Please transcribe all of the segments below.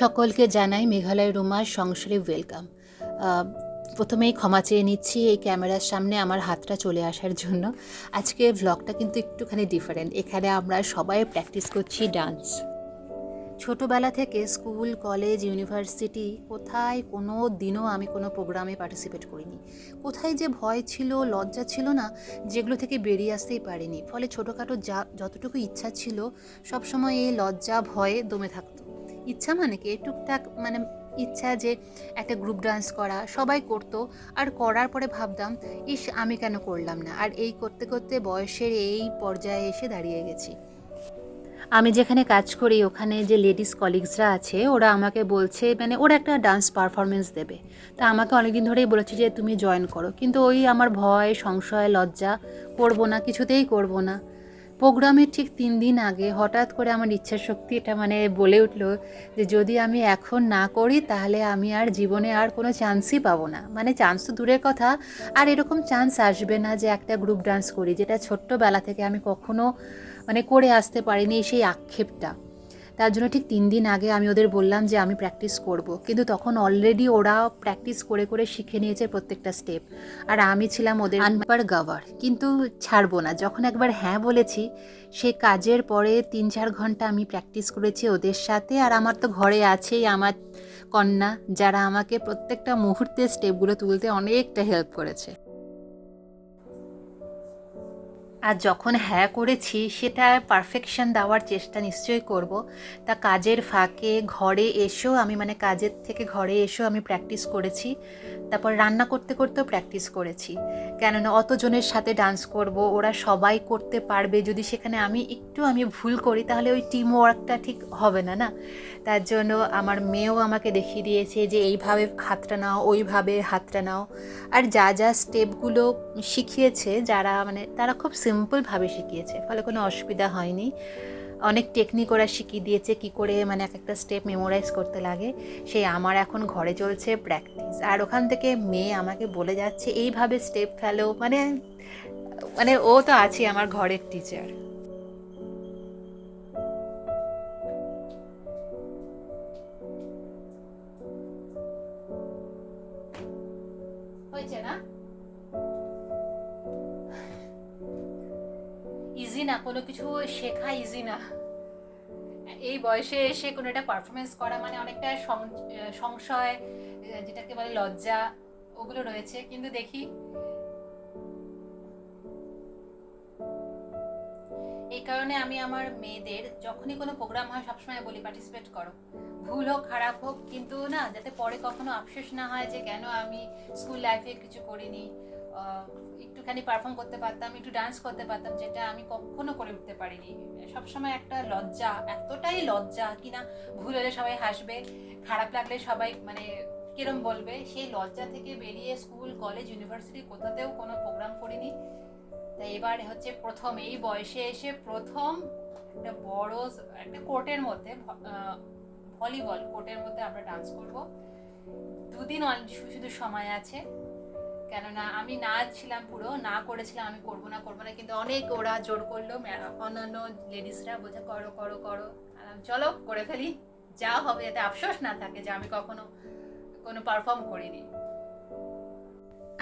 সকলকে জানাই মেঘালয় রুমার সংসারে ওয়েলকাম। প্রথমেই ক্ষমা চেয়ে নিচ্ছি এই ক্যামেরার সামনে আমার হাতটা চলে আসার জন্য। আজকে ভ্লগটা কিন্তু একটুখানি ডিফারেন্ট এখানে আমরা সবাই প্র্যাকটিস করছি ডান্স ছোটোবেলা থেকে স্কুল, কলেজ ইউনিভার্সিটি কোথায় কোনো দিনও আমি কোনো প্রোগ্রামে পার্টিসিপেট করিনি। কোথায় যে ভয় ছিল, লজ্জা ছিল না, যেগুলো থেকে বেরিয়ে আসতেই পারিনি। ফলে ছোটোখাটো যা, যতটুকু ইচ্ছা ছিল, সবসময় এই লজ্জা, ভয়ে দমে থাকতো। ইচ্ছা মানে কি? টুকটাক মানে ইচ্ছা যে একটা গ্রুপ ডান্স করা সবাই করতো। আর করার পরে ভাবতাম, ইস, আমি কেন করলাম না? আর এই করতে করতে বয়সের এই পর্যায়ে এসে দাঁড়িয়ে গেছি। আমি যেখানে কাজ করি, ওখানে যে লেডিস কলিগসরা আছে, ওরা আমাকে বলছে মানে ওরা একটা ডান্স পারফরমেন্স দেবে। তা আমাকে অনেকদিন ধরেই বলেছে যে, তুমি জয়েন করো। কিন্তু ওই আমার ভয়, সংশয়, লজ্জা, করব না, কিছুতেই করব না। প্রোগ্রামের ঠিক তিন দিন আগে হঠাৎ করে আমার ইচ্ছা শক্তি এটা মানে বলে উঠল যে যদি আমি এখন না করি তাহলে আমি আর জীবনে আর কোনো চান্সই পাবো না। মানে চান্স তো দূরের কথা, আর এরকম চান্স আসবে না যে একটা গ্রুপ ডান্স করি, যেটা ছোট্টবেলা থেকে আমি কখনো মানে করে আসতে পারিনি সেই আক্ষেপটা। তার জন্য ঠিক তিন দিন আগে আমি ওদের বললাম যে আমি প্র্যাকটিস করব। কিন্তু তখন অলরেডি ওরা প্র্যাকটিস করে করে শিখে নিয়েছে প্রত্যেকটা স্টেপ আর আমি ছিলাম ওদের আনপার গাওয়ার কিন্তু ছাড়বো না। যখন একবার হ্যাঁ বলেছি, সে কাজের পরে তিন চার ঘণ্টা আমি প্র্যাকটিস করেছি ওদের সাথে। আর আমার তো ঘরে আছেই আমার কন্যা, যারা আমাকে প্রত্যেকটা মুহূর্তে স্টেপগুলো তুলতে অনেকটা হেল্প করেছে। আর যখন হ্যাঁ করেছি, সেটা পারফেকশন দেওয়ার চেষ্টা নিশ্চয়ই করব। তা কাজের ফাঁকে ঘরে এসেও আমি মানে কাজের থেকে ঘরে এসেও আমি প্র্যাকটিস করেছি। তারপর রান্না করতে করতেও প্র্যাকটিস করেছি। কেননা অতজনের সাথে ডান্স করব, ওরা সবাই করতে পারবে। যদি সেখানে আমি একটু আমি ভুল করি, তাহলে ওই টিম ওয়ার্কটা ঠিক হবে না না? তার জন্য আমার মেয়েও আমাকে দেখিয়ে দিয়েছে যে, এইভাবে হাতটা নাও, ওইভাবে হাতটা নাও। আর যা যা স্টেপগুলো শিখিয়েছে, যারা মানে তারা খুব সিম্পলভাবে শিখিয়েছে, ফলে কোনো অসুবিধা হয়নি। অনেক টেকনিক ওরা শিখিয়ে দিয়েছে কি করে মানে এক একটা স্টেপ মেমোরাইজ করতে লাগে। সেই আমার এখন ঘরে চলছে প্র্যাকটিস আর ওখান থেকে মেয়ে আমাকে বলে যাচ্ছে, এইভাবে স্টেপ ফেলো। মানে মানে ও তো আছে আমার ঘরের টিচার ইজি না, কোনো কিছু শেখা ইজি না। এই বয়সে এসে কোনো একটা পারফরমেন্স করা মানে অনেকটা সংশয় যেটাকে বলে লজ্জা, ওগুলো রয়েছে। কিন্তু দেখি, এই কারণে আমি আমার মেয়েদের যখনই কোনো প্রোগ্রাম হয়, সবসময় বলি পার্টিসিপেট করো। ভুল হোক, খারাপ হোক, কিন্তু না, যাতে পরে কখনো আফসোস না হয় যে কেন আমি স্কুল লাইফে কিছু করিনি। একটুখানি পারফর্ম করতে পারতাম, একটু ডান্স করতে পারতাম, যেটা আমি কখনো করে উঠতে পারিনি। সবসময় একটা লজ্জা, এতটাই লজ্জা কিনা ভুল হলে সবাই হাসবে, খারাপ লাগলে সবাই মানে কিরম বলবে? সেই লজ্জা থেকে বেরিয়ে স্কুল কলেজ ইউনিভার্সিটি কোথাতেও কোনো প্রোগ্রাম করিনি। তাই এবার হচ্ছে প্রথম, এই বয়সে এসে প্রথম একটা বড় একটা কোর্টের মধ্যে ভলিবল কোর্টের মধ্যে আমরা ডান্স করব। দুদিন শুধু সময় আছে। কেননা আমি না ছিলাম পুরো, না করেছিলাম আমি করব না করব না, কিন্তু অনেক ওরা জোর করল অন্যান্য লেডিসরা বলছে, করো করো করো। চলো, করে ফেলি, যা হবে যাতে আফসোস না থাকে যে আমি কখনো কোনো পারফর্ম করিনি।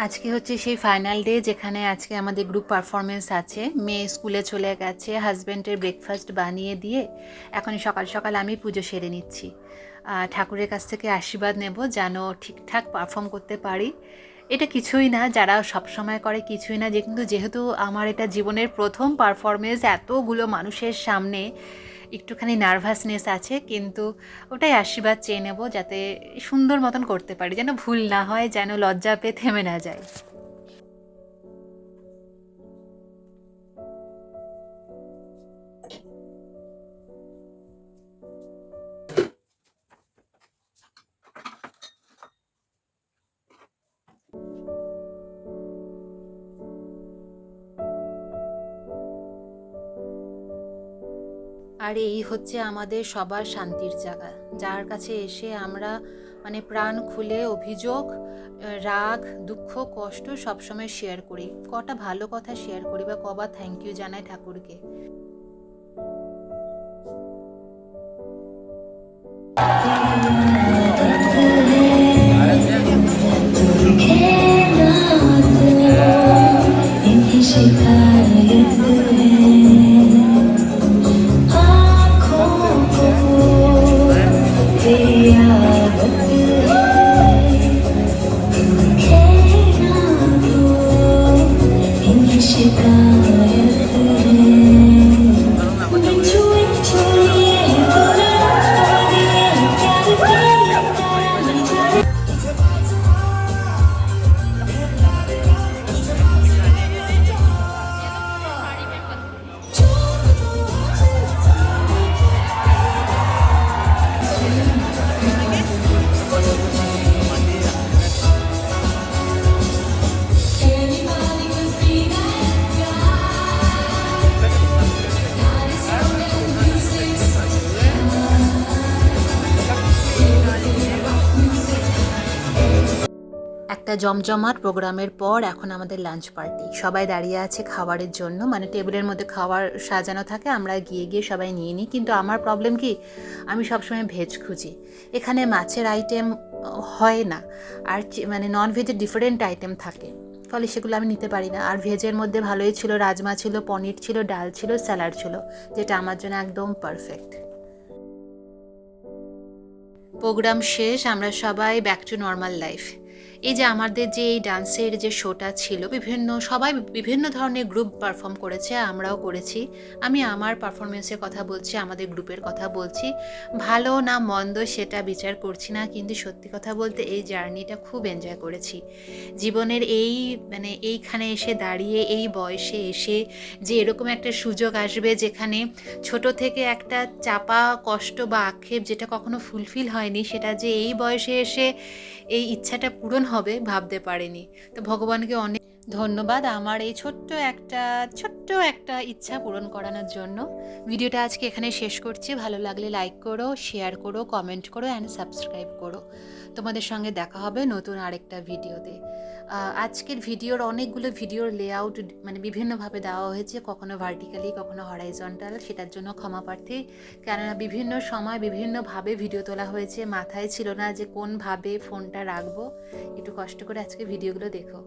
আজকে হচ্ছে সেই ফাইনাল ডে যেখানে আজকে আমাদের গ্রুপ পারফরমেন্স আছে। মেয়ে স্কুলে চলে গেছে হাজব্যান্ডের ব্রেকফাস্ট বানিয়ে দিয়ে এখন সকাল সকাল আমি পুজো সেরে নিচ্ছি। ঠাকুরের কাছ থেকে আশীর্বাদ নেব, যেন ঠিকঠাক পারফর্ম করতে পারি। এটা কিছুই না, যারা সবসময় করে কিছুই না, যে কিন্তু যেহেতু আমার এটা জীবনের প্রথম পারফরমেন্স এতগুলো মানুষের সামনে একটুখানি নার্ভাসনেস আছে, কিন্তু ওটাই আশীর্বাদ চেয়ে নেব যাতে সুন্দর মতন করতে পারি, যেন ভুল না হয়, যেন লজ্জা পেয়ে থেমে না যায় আর এই হচ্ছে আমাদের সবার শান্তির জায়গা। যার কাছে এসে আমরা মানে প্রাণ খুলে অভিযোগ, রাগ, দুঃখ, কষ্ট সবসময় শেয়ার করি। কটা ভালো কথা শেয়ার করি বা কবা থ্যাংক ইউ জানাই ঠাকুরকে। একটা জমজমাট প্রোগ্রামের পর এখন আমাদের লাঞ্চ পার্টি। সবাই দাঁড়িয়ে আছে খাবারের জন্য। মানে টেবিলের মধ্যে খাবার সাজানো থাকে, আমরা গিয়ে গিয়ে সবাই নিয়ে নিই। কিন্তু আমার প্রবলেম কি? আমি সবসময় ভেজ খুঁজি। এখানে মাছের আইটেম হয় না। আর মানে নন ভেজের ডিফারেন্ট আইটেম থাকে। ফলে সেগুলো আমি নিতে পারি না। আর ভেজের মধ্যে ভালোই ছিল রাজমা ছিল, পনির ছিল, ডাল ছিল স্যালাড ছিল, যেটা আমার জন্য একদম পারফেক্ট প্রোগ্রাম শেষ, আমরা সবাই ব্যাক টু নর্মাল লাইফ এই যে আমাদের যে এই ডান্সের যে শোটা ছিল, বিভিন্ন সবাই বিভিন্ন ধরনের গ্রুপ পারফর্ম করেছে, আমরাও করেছি। আমি আমার পারফরমেন্সের কথা বলছি, আমাদের গ্রুপের কথা বলছি। ভালো না মন্দ সেটা বিচার করছি না, কিন্তু সত্যি কথা বলতে এই জার্নিটা খুব এনজয় করেছি। জীবনের এই মানে এইখানে এসে দাঁড়িয়ে, এই বয়সে এসে যে এরকম একটা সুযোগ আসবে যেখানে ছোট থেকে একটা চাপা কষ্ট বা আক্ষেপ যেটা কখনো ফুলফিল হয়নি, সেটা যে এই বয়সে এসে এই ইচ্ছাটা পূরণ হবে ভাবতে পারেনি। তো ভগবানকে অনেক ধন্যবাদ আমার এই ছোট্ট একটা ছোট্ট একটা ইচ্ছা পূরণ করানোর জন্য। ভিডিওটা আজকে এখানে শেষ করছি। ভালো লাগলে লাইক করো শেয়ার করো কমেন্ট করো অ্যান্ড সাবস্ক্রাইব করো। তোমাদের সঙ্গে দেখা হবে নতুন আরেকটা ভিডিওতে। আজকের ভিডিওর অনেকগুলো ভিডিওর লেআউট মানে বিভিন্নভাবে দেওয়া হয়েছে, কখনো ভার্টিক্যালি কখনো হরাইজন্টাল সেটার জন্য ক্ষমা প্রার্থী। কেননা বিভিন্ন সময় বিভিন্নভাবে ভিডিও তোলা হয়েছে। মাথায় ছিল না যে কোনভাবে ফোনটা রাখব। একটু কষ্ট করে আজকে ভিডিওগুলো দেখো।